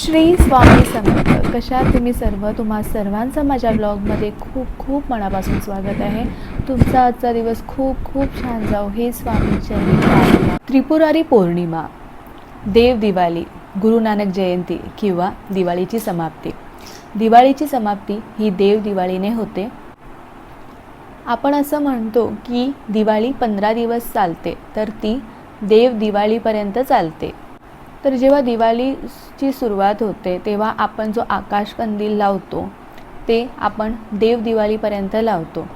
श्री स्वामी समर्थ कशा तुम्ही सर्व तुम्हा सर्वांचं माझ्या ब्लॉगमध्ये खूप खूप मनापासून स्वागत आहे. तुमचा आजचा दिवस खूप खूप छान जाऊ हे स्वामी त्रिपुरारी पौर्णिमा. देव दिवाळी गुरु नानक जयंती किंवा दिवाळीची समाप्ती. दिवाळीची समाप्ती ही देव दिवाळीने होते. आपण असं म्हणतो की दिवाळी पंधरा दिवस चालते तर ती देव दिवाळीपर्यंत चालते. तर जेव्हा दिवाळीची सुरुवात होते तेव्हा आपण जो आकाशकंदील लावतो ते आपण देव दिवाळीपर्यंत लावतो.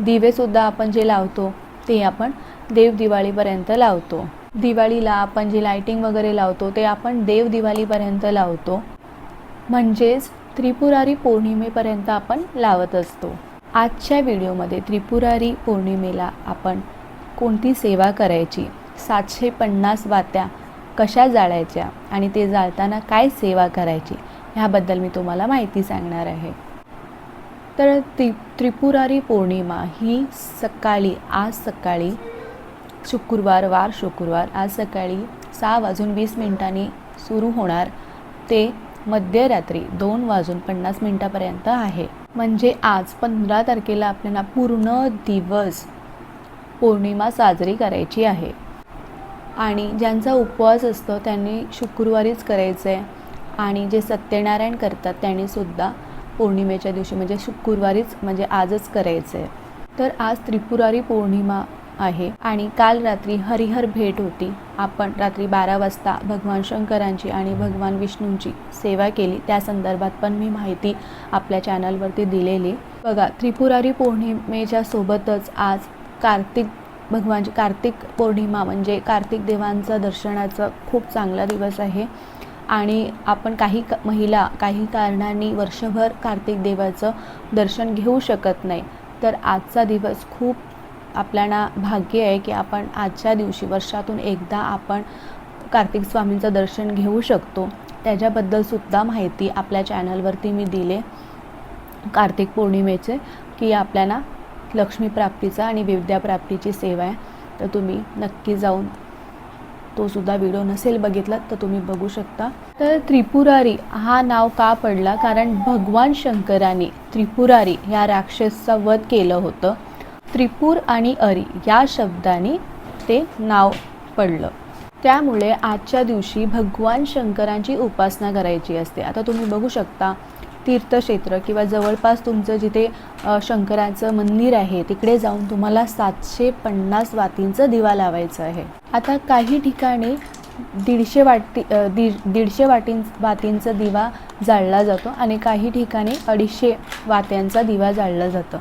दिवेसुद्धा आपण जे लावतो ते आपण देव दिवाळीपर्यंत लावतो. दिवाळीला आपण जे लायटिंग वगैरे लावतो ते आपण देव दिवाळीपर्यंत लावतो. म्हणजेच त्रिपुरारी पौर्णिमेपर्यंत आपण लावत असतो. आजच्या व्हिडिओमध्ये त्रिपुरारी पौर्णिमेला आपण कोणती सेवा करायची? सातशे पन्नास वात्या कशा जाळायच्या आणि ते जाळताना काय सेवा करायची ह्याबद्दल मी तुम्हाला माहिती सांगणार आहे. तर त्रि त्रिपुरारी पौर्णिमा ही सकाळी आज सकाळी शुक्रवार वार शुक्रवार आज सकाळी सहा वाजून वीस मिनिटांनी सुरू होणार ते मध्यरात्री दोन वाजून पन्नास मिनटापर्यंत आहे. म्हणजे आज पंधरा तारखेला आपल्याला पूर्ण दिवस पौर्णिमा साजरी करायची आहे. आणि ज्यांचा उपवास असतो त्यांनी शुक्रवारीच करायचं. आहे आणि जे सत्यनारायण करतात त्यांनीसुद्धा पौर्णिमेच्या दिवशी म्हणजे शुक्रवारीच म्हणजे आजच करायचं. आहे तर आज त्रिपुरारी पौर्णिमा आहे आणि काल रात्री हरिहर भेट होती. आपण रात्री बारा वाजता भगवान शंकरांची आणि भगवान विष्णूंची सेवा केली. त्या संदर्भात पण मी माहिती आपल्या चॅनलवरती दिलेली. बघा त्रिपुरारी पौर्णिमेच्या सोबतच आज कार्तिक भगवानची कार्तिक पौर्णिमा म्हणजे कार्तिक देवांचं दर्शनाचं खूप चांगला दिवस आहे. आणि आपण काही क महिला काही कारणांनी वर्षभर कार्तिक देवाचं दर्शन घेऊ शकत नाही. तर आजचा दिवस खूप आपल्याला भाग्य आहे की आपण आजच्या दिवशी वर्षातून एकदा आपण कार्तिक स्वामींचं दर्शन घेऊ शकतो. त्याच्याबद्दलसुद्धा माहिती आपल्या चॅनलवरती मी दिले. कार्तिक पौर्णिमेचे की आपल्याला लक्ष्मीप्राप्तीचा आणि विद्याप्राप्तीची सेवा आहे तर तुम्ही नक्की जाऊन तो सुद्धा व्हिडिओ नसेल बघितला तर तुम्ही बघू शकता. तर त्रिपुरारी हा नाव का पडला? कारण भगवान शंकराने त्रिपुरारी ह्या राक्षसचा वध केलं होतं. त्रिपूर आणि अरी या शब्दाने ते नाव पडलं. त्यामुळे आजच्या दिवशी भगवान शंकरांची उपासना करायची असते. आता तुम्ही बघू शकता तीर्थक्षेत्र किंवा जवळपास तुमचं जिथे शंकराचं मंदिर आहे तिकडे जाऊन तुम्हाला सातशे पन्नास वातींचं दिवा लावायचं आहे. आता काही ठिकाणी दीडशे वाटी दीड दीडशे वाटीं वातींचा दिवा जाळला जातो आणि काही ठिकाणी अडीचशे वात्यांचा दिवा जाळला जातं.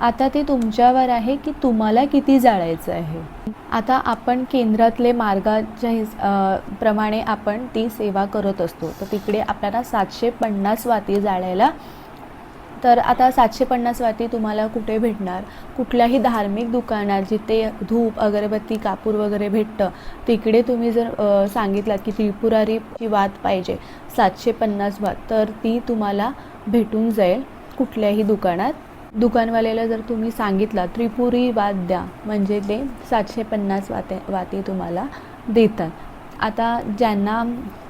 आता ते तुमच्यावर आहे की तुम्हाला किती जाळायचं आहे? आता आपण केंद्रातले मार्गाच्या हिस प्रमाणे आपण ती सेवा करत असतो. तर तिकडे आपल्याला सातशे पन्नास वाती जाळायला तर आता सातशे पन्नास वाती तुम्हाला कुठे भेटणार? कुठल्याही धार्मिक दुकानात जिथे धूप अगरबत्ती कापूर वगैरे भेटतं तिकडे तुम्ही जर सांगितलं की त्रिपुरारीची वात पाहिजे सातशे पन्नास वात तर ती तुम्हाला भेटून जाईल कुठल्याही दुकानात. दुकानवाल्याला जर तुम्ही सांगितलं त्रिपुरी वाद द्या म्हणजे ते सातशे पन्नास वाते वाती तुम्हाला देतात. आता ज्यांना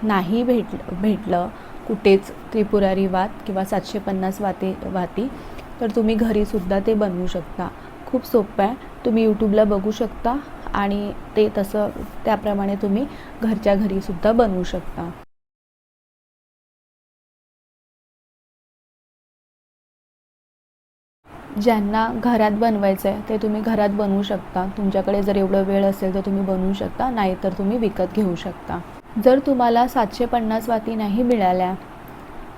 नाही भेट भेटलं कुठेच त्रिपुरारी वात किंवा सातशे पन्नास वाते वाती तर तुम्ही घरीसुद्धा ते बनवू शकता. खूप सोपं आहे. तुम्ही यूट्यूबला बघू शकता आणि ते तसं त्याप्रमाणे तुम्ही घरच्या घरीसुद्धा बनवू शकता. ज्यांना घरात बनवायचं आहे ते तुम्ही घरात बनवू शकता. तुमच्याकडे जर एवढं वेळ असेल तर तुम्ही बनवू शकता नाही तर तुम्ही विकत घेऊ शकता. जर तुम्हाला सातशे पन्नास वाती नाही मिळाल्या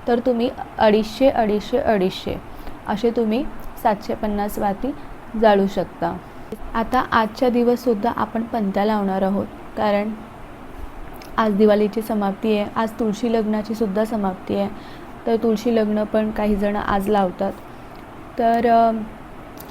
तर तुम्ही अडीचशे अडीचशे अडीचशे असे तुम्ही सातशे पन्नास वाती जाळू शकता. आता आजच्या दिवससुद्धा आपण पंत्या लावणार आहोत. कारण आज दिवाळीची समाप्ती आहे आज तुळशी लग्नाची सुद्धा समाप्ती आहे. तर तुळशी लग्न पण काही जण आज लावतात. तर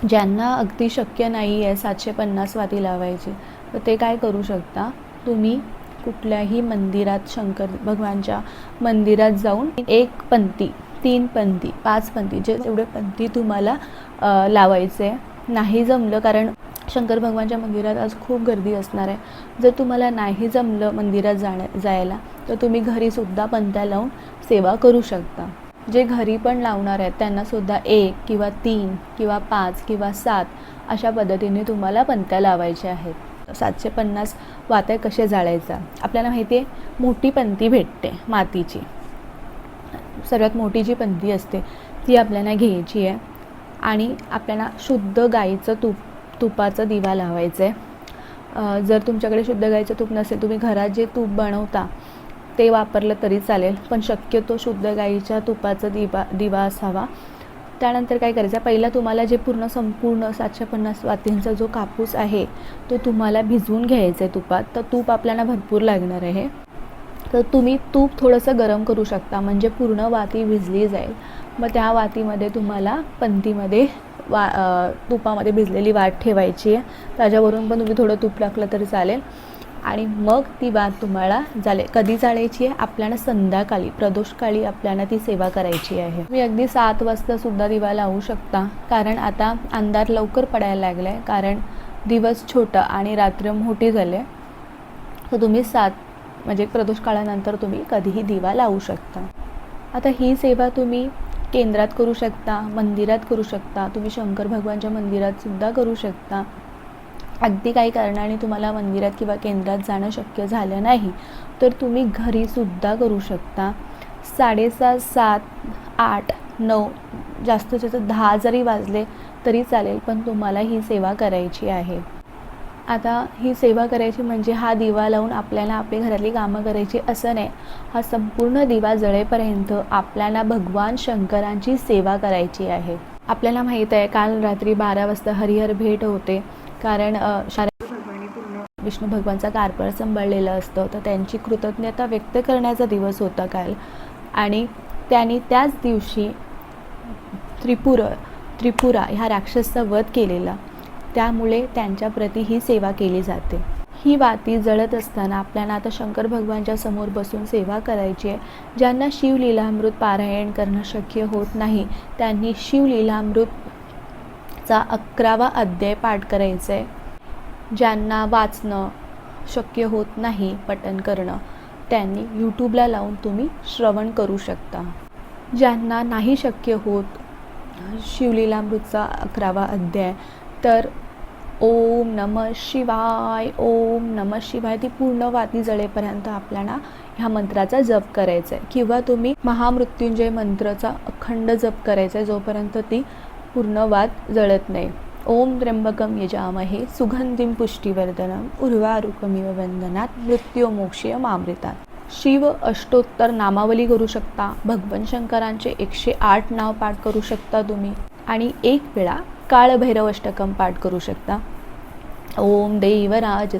ज्यांना अगदी शक्य नाही आहे सातशे पन्नास वाती लावायची तर ते काय करू शकता? तुम्ही कुठल्याही मंदिरात शंकर भगवानच्या मंदिरात जाऊन एक पंथी तीन पंथी पाच पंथी जे एवढे पंथी तुम्हाला लावायचे. नाही जमलं कारण शंकर भगवानच्या मंदिरात आज खूप गर्दी असणार आहे. जर तुम्हाला नाही जमलं मंदिरात जाण्या जायला तर तुम्ही घरीसुद्धा पंत्या लावून सेवा करू शकता. जे घरी पण लावणार आहेत त्यांनासुद्धा एक किंवा तीन किंवा पाच किंवा सात अशा पद्धतीने तुम्हाला पंत्या लावायच्या आहेत. सातशे पन्नास वात्या कसे जाळायचा? आपल्याला माहिती आहे मोठी पंती भेटते मातीची. सर्वात मोठी जी पंती असते ती आपल्याला घ्यायची आहे. आणि आपल्याला शुद्ध गाईचं तूप तुपाचा दिवा लावायचं आहे जर तुमच्याकडे शुद्ध गाईचं तूप नसेल तुम्ही घरात जे तूप बनवता ते वापरलं तरी चालेल पण शक्यतो शुद्ध गाईच्या तुपाचा दिवा दिवा असावा. त्यानंतर काय करायचं पहिला तुम्हाला जे पूर्ण संपूर्ण सातशे पन्नास वातींचा जो कापूस आहे तो तुम्हाला भिजवून घ्यायचा आहे तुपात. तर तूप आपल्याला भरपूर लागणार आहे. तर तुम्ही तूप थोडंसं गरम करू शकता म्हणजे पूर्ण वाती भिजली जाईल. मग त्या वातीमध्ये तुम्हाला पंतीमध्ये वा तुपामध्ये भिजलेली वाट ठेवायची आहे. त्याच्यावरून पण तुम्ही थोडं तूप टाकलं तरी चालेल. आणि मग ती वात तुम्हाला जाळे कधी जाळायची आहे? आपल्याला संध्याकाळी प्रदोषकाळी आपल्याला ती सेवा करायची आहे. तुम्ही अगदी सात वाजता सुद्धा दिवा लावू शकता. कारण आता अंधार लवकर पडायला लागला आहे कारण दिवस छोटा आणि रात्र मोठी झाली. आहे तर तुम्ही सात म्हणजे प्रदोष काळानंतर तुम्ही कधीही दिवा लावू शकता. आता ही सेवा तुम्ही केंद्रात करू शकता मंदिरात करू शकता. तुम्ही शंकर भगवानच्या मंदिरात सुद्धा करू शकता. अगदी काही कारणाने तुम्हाला मंदिरात किंवा केंद्रात जाणं शक्य झालं नाही तर तुम्ही घरीसुद्धा करू शकता. साडेसात सात आठ नऊ जास्तीत जास्त दहा जरी वाजले तरी चालेल पण तुम्हाला ही सेवा करायची आहे. आता ही सेवा करायची म्हणजे हा दिवा लावून आपल्याला आपली घरातली कामं करायची असं नाही. हा संपूर्ण दिवा जळेपर्यंत आपल्याला भगवान शंकरांची सेवा करायची आहे. आपल्याला माहीत आहे काल रात्री बारा वाजता हरिहर भेट होते. कारण पूर्ण विष्णू भगवानचा कारभार सांभाळलेलं असतं. तर त्यांची कृतज्ञता व्यक्त करण्याचा दिवस होता काल. आणि त्यांनी त्याच दिवशी त्रिपुर त्रिपुरा ह्या राक्षसचा वध केलेला. त्यामुळे त्यांच्याप्रती ही सेवा केली जाते. ही वाती जळत असताना आपल्याला आता शंकर भगवानच्या समोर बसून सेवा करायची आहे. ज्यांना शिवलीलामृत पारायण करणं शक्य होत नाही त्यांनी शिवलीलामृत शिवलीलामृतचा अकरावा अध्याय पाठ करायचा. आहे ज्यांना वाचणं शक्य होत नाही पठन करणं त्यांनी यूट्यूबला लावून तुम्ही श्रवण करू शकता. ज्यांना नाही शक्य होत शिवलीलामृतचा अकरावा अध्याय तर ओम नम शिवाय ओम नम शिवाय ती पूर्ण वाती जळेपर्यंत आपल्याला ह्या मंत्राचा जप करायचा आहे किंवा तुम्ही महामृत्युंजय मंत्राचा अखंड जप करायचा आहे जोपर्यंत ती पूर्ण वात जळत नाही. ओम त्र्यंबकम यजामहे सुगंधिम पुष्टीवर्धनम उर्वारुकमिव वंदनात मृत्युमोक्षीय मामृतात शिव अष्टोत्तर नामावली करू शकता भगवान शंकरांचे एकशे आठ नाव पाठ करू शकता तुम्ही आणि एक वेळा काळभैरवष्टकम पाठ करू शकता. ओम देवराज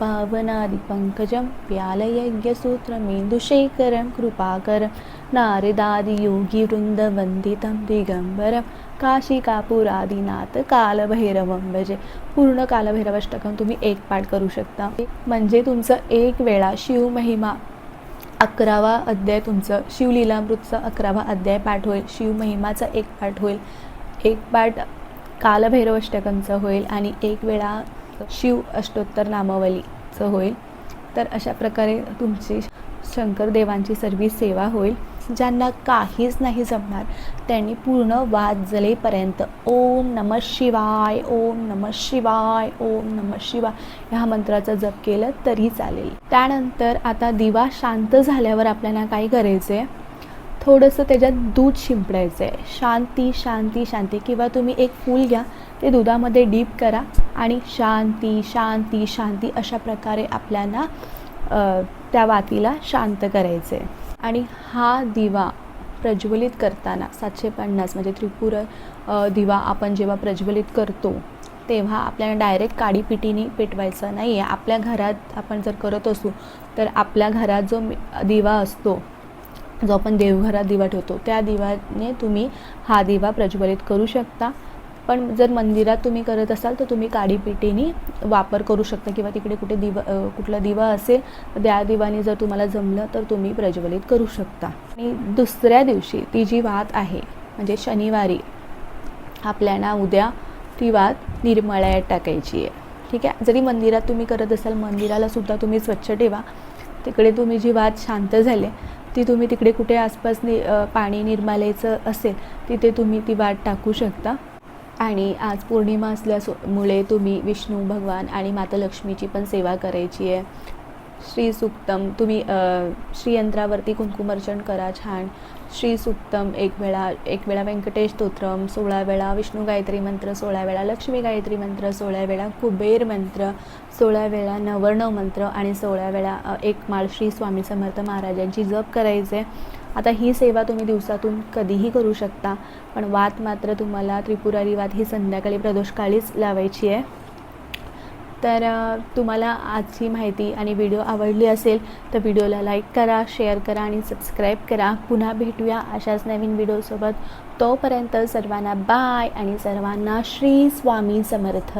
पावनादि पंकजं व्यालयज्ञसूत्रमेन्दुशेखरं कृपाकरं नारदादियोगिवृन्दवन्दितं दिगम्बरं दिगंबरं कालभैरवं भजे पूर्ण कालभैरवाष्टकम तुम्ही एक पाठ करू शकता. म्हणजे तुमचं एक वेळा शिवमहिमा अकरावा अध्याय तुमचं शिवलीलामृतचा अकरावा अध्याय पाठ होईल. शिवमहिमाचा एक पाठ होईल. एक पाठ कालभैरव अष्टकमचं होईल आणि एक वेळा शिव अष्टोत्तर नामावलीचं होईल. तर अशा प्रकारे तुमची शंकरदेवांची सर्व सेवा होईल. ज्यांना काहीच नाही जमणार त्यांनी पूर्ण वाद जलेपर्यंत ओम नम शिवाय ओम नम शिवाय ओम नम शिवाय ह्या मंत्राचा जप केलं तरी चालेल. त्यानंतर आता दिवा शांत झाल्यावर आपल्याला काय करायचं आहे. थोडंसं त्याच्यात दूध शिंपडायचं आहे शांती शांती शांती. किंवा तुम्ही एक फूल घ्या ते दुधामध्ये डीप करा आणि शांती शांती शांती अशा प्रकारे आपल्याला त्या वातीला शांत करायचं आहे आणि हा दिवा प्रज्वलित करताना सातशे पन्नास म्हणजे त्रिपुर दिवा आपण जेव्हा प्रज्वलित करतो तेव्हा आपल्याला डायरेक्ट काडीपिटीने पेटवायचं नाही आहे आपल्या घरात आपण जर करत असू तर आपल्या घरात जो दिवा असतो जो आपण देवघरात दिवा ठेवतो त्या दिवाने तुम्ही हा दिवा प्रज्वलित करू शकता. पण जर मंदिरात तुम्ही करत असाल तर तुम्ही काडीपिटीने वापर करू शकता किंवा तिकडे कुठे दिवा कुठला दिवा असेल तर त्या दिवाने जर तुम्हाला जमलं तर तुम्ही प्रज्वलित करू शकता. आणि दुसऱ्या दिवशी ती जी वात आहे म्हणजे शनिवारी आपल्याला उद्या ती वात निर्मळ्यात टाकायची आहे. ठीक आहे? जरी मंदिरात तुम्ही करत असाल मंदिराला सुद्धा तुम्ही स्वच्छ ठेवा. तिकडे तुम्ही जी वात शांत झाली ती तुम्ही तिकडे कुठे आसपास नि पाणी निर्मालेचं असेल तिथे तुम्ही ती वाट टाकू शकता. आणि आज पौर्णिमा असल्यामुळे तुम्ही विष्णू भगवान आणि माता लक्ष्मीची पण सेवा करायची आहे. श्री सुक्तम तुम्ही श्रीयंत्रावरती श्रीयंत्रावरती कुंकुमार्चन करा छान. श्री सुक्तम एक वेळा एक वेळा व्यंकटेश स्तोत्रम सोळा वेळा विष्णू गायत्री मंत्र सोळा वेळा लक्ष्मी गायत्री मंत्र सोळा वेळा कुबेर मंत्र सोळा वेळा नवर्णव मंत्र आणि सोळा वेळा एक माळ श्री स्वामी समर्थ महाराजांची जप करायचे. आता ही सेवा तुम्ही दिवसातून कधीही करू शकता पण वात मात्र तुम्हाला त्रिपुरारी वात ही संध्याकाळी प्रदोषकाळीच लावायची आहे. तर तुम्हाला आजची माहिती आणि व्हिडिओ आवडली असेल तर व्हिडिओला लाईक करा शेअर करा आणि सबस्क्राईब करा. पुन्हा भेटूया अशाच नवीन व्हिडिओसोबत. तोपर्यंत सर्वांना बाय आणि सर्वांना श्री स्वामी समर्थ.